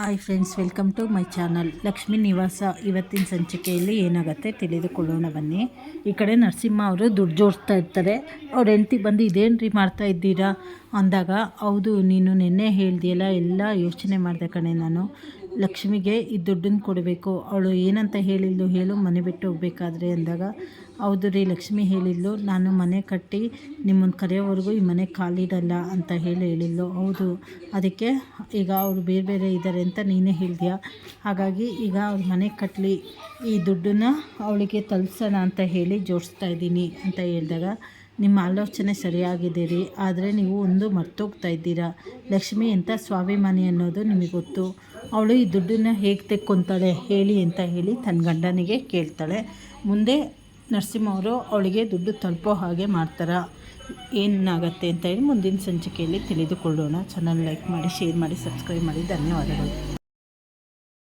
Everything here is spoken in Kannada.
Hi friends, welcome to my channel. Lakshmi Nivasa ಇವತ್ತಿನ ಸಂಚಿಕೆಯಲ್ಲಿ ಏನಾಗುತ್ತೆ ತಿಳಿದುಕೊಳ್ಳೋಣ ಬನ್ನಿ. ಈ ಕಡೆ ನರಸಿಂಹ ಅವರು ದುಡ್ಡು ಜೋಡಿಸ್ತಾ ಇರ್ತಾರೆ. ಅವ್ರ ಹೆಂಡತಿ ಬಂದು ಇದೇನು ರೀ ಮಾಡ್ತಾ ಇದ್ದೀರಾ? ಅಂದಾಗ, ಹೌದು, ನೀನು ನಿನ್ನೆ ಹೇಳ್ದಿಯಲ್ಲ, ಎಲ್ಲ ಯೋಚನೆ ಮಾಡಿದೆ ಕಣೆ ನಾನು. ಲಕ್ಷ್ಮಿಗೆ ಈ ದುಡ್ಡನ್ನು ಕೊಡಬೇಕು. ಅವಳು ಏನಂತ ಹೇಳಿದ್ಲು ಹೇಳು, ಮನೆ ಬಿಟ್ಟು ಹೋಗ್ಬೇಕಾದ್ರೆ ಅಂದಾಗ, ಹೌದು ರೀ, ಲಕ್ಷ್ಮಿ ಹೇಳಿದ್ಲು. ನಾನು ಮನೆ ಕಟ್ಟಿ ನಿಮ್ಮನ್ನು ಕರೆಯೋವರೆಗೂ ಈ ಮನೆ ಖಾಲಿಡಲ್ಲ ಅಂತ ಹೇಳಿ ಹೇಳಿದ್ಲು. ಹೌದು, ಅದಕ್ಕೆ ಈಗ ಅವರು ಬೇರೆ ಬೇರೆ ಇದ್ದಾರೆ ಅಂತ ನೀನೇ ಹೇಳಿದ್ಯಾ? ಹಾಗಾಗಿ ಈಗ ಅವ್ರ ಮನೆ ಕಟ್ಟಲಿ ಈ ದುಡ್ಡನ್ನು ಅವಳಿಗೆ ತಲುಪ್ಸೋಣ ಅಂತ ಹೇಳಿ ಜೋಡಿಸ್ತಾ ಇದ್ದೀನಿ ಅಂತ ಹೇಳಿದಾಗ ನಿಮ್ಮ ಆಲೋಚನೆ ಸರಿಯಾಗಿದೆ ರೀ ಆದರೆ ನೀವು ಒಂದು ಮರ್ತೋಗ್ತಾ ಇದ್ದೀರಾ? ಲಕ್ಷ್ಮಿ ಅಂತ ಸ್ವಾಭಿಮಾನಿ ಅನ್ನೋದು ನಿಮಗೆ ಗೊತ್ತು. ಅವಳು ಈ ದುಡ್ಡನ್ನು ಹೇಗೆ ತೆಕ್ಕೊತಾಳೆ ಹೇಳಿ ಅಂತ ಹೇಳಿ ತನ್ನ ಗಂಡನಿಗೆ ಕೇಳ್ತಾಳೆ. ಮುಂದೆ ನರಸಿಂಹ ಅವರು ಅವಳಿಗೆ ದುಡ್ಡು ತಲುಪೋ ಹಾಗೆ ಮಾಡ್ತಾರ. ಏನಾಗತ್ತೆ ಅಂತ ಹೇಳಿ ಮುಂದಿನ ಸಂಚಿಕೆಯಲ್ಲಿ ತಿಳಿದುಕೊಳ್ಳೋಣ. ಚಾನಲ್ ಲೈಕ್ ಮಾಡಿ ಶೇರ್ ಮಾಡಿ ಸಬ್ಸ್ಕ್ರೈಬ್ ಮಾಡಿ. ಧನ್ಯವಾದಗಳು.